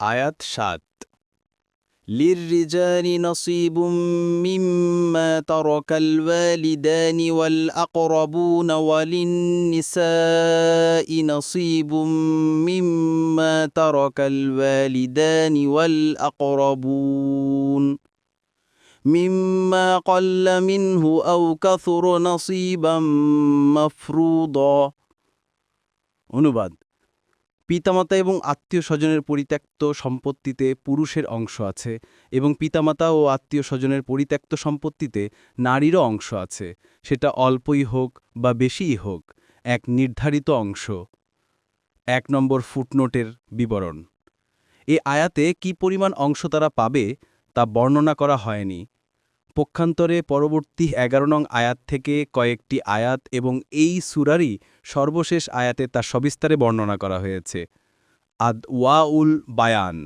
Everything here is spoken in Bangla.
আয়াত সাত للرجال نصيب مما ترك الوالدان والأقربون وللنساء نصيب مما ترك الوالدان والأقربون مما قل منه أو كثر نصيبا مفروضا অনুবাদ পিতামাতা এবং আত্মীয় স্বজনের পরিত্যক্ত সম্পত্তিতে পুরুষের অংশ আছে এবং পিতামাতা ও আত্মীয় স্বজনের পরিত্যক্ত সম্পত্তিতে নারীরও অংশ আছে। সেটা অল্পই হোক বা বেশিই হোক, এক নির্ধারিত অংশ। এক নম্বর ফুটনোটের বিবরণ। এ আয়াতে কি পরিমাণ অংশ তারা পাবে তা বর্ণনা করা হয়নি। পক্ষান্তরে পরবর্তী এগারো নং আয়াত থেকে কয়েকটি আয়াত এবং এই সুরারই সর্বশেষ আয়াতে তা সবিস্তারে বর্ণনা করা হয়েছে। আদ ওয়াউল বায়ান